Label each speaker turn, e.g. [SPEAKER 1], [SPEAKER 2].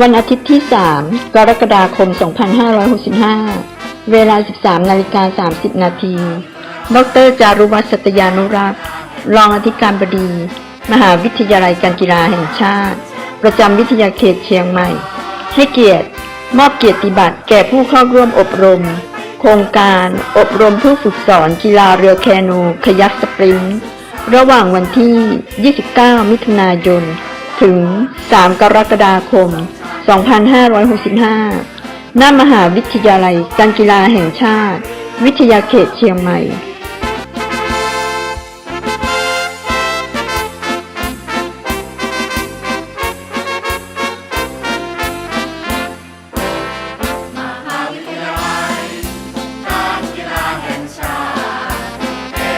[SPEAKER 1] วันอาทิตย์ที่ 3 กรกฎาคม 2565 เวลา 13 นาฬิกา 30 นาที ดรจารุวัฒน์สัตยานุรักษ์ รองอธิการบดี มหาวิทยาลัยการกีฬาแห่งชาติ ประจำวิทยาเขตเชียงใหม่ ให้เกียรติ มอบเกียรติบัตรแก่ผู้เข้าร่วมอบรม โครงการอบรมผู้ฝึกสอนกีฬาเรือแคนูคยักสปรินต์ระหว่างวันที่ 29 มิถุนายน ถึง 3 กรกฎาคม 2565 หน้ามหาวิทยาลัยการกีฬาแห่งชาติ วิทยาเขตเชียงใหม่